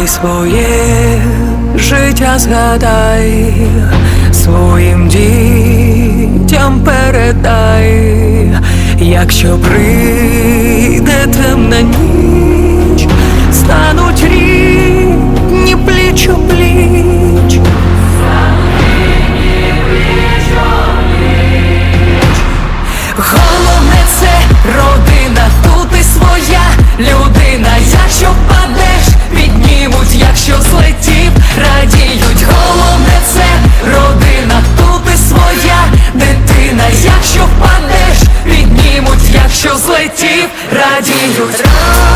Ти своє життя згадай, своїм дітям передай, якщо прийде темна ніч, стануть рідні пліч у пліч. Головне якщо злетів, радіють.